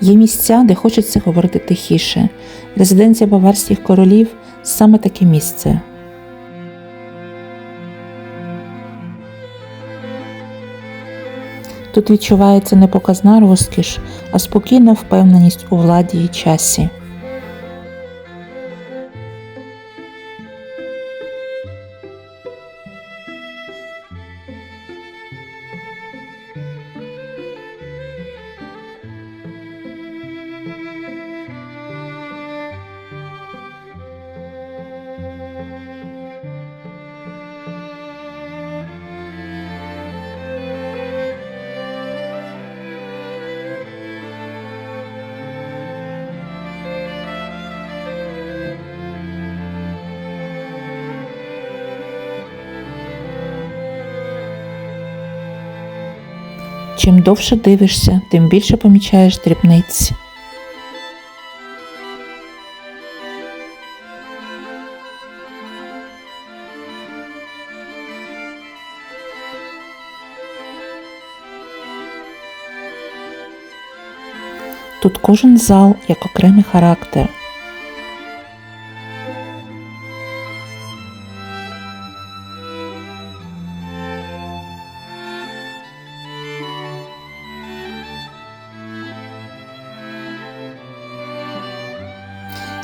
Є місця, де хочеться говорити тихіше. Резиденція баварських королів саме таке місце. Тут відчувається не показна розкіш, а спокійна впевненість у владі і часі. Чим довше дивишся, тим більше помічаєш дрібниці. Тут кожен зал як окремий характер.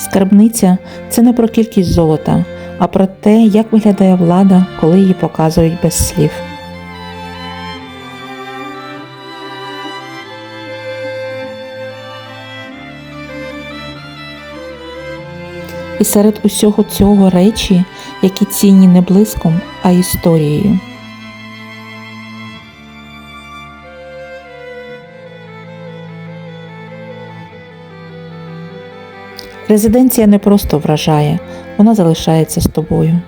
Скарбниця це не про кількість золота, а про те, як виглядає влада, коли її показують без слів. І серед усього цього речі, які цінні не блиском, а історією. Резиденція не просто вражає, вона залишається з тобою.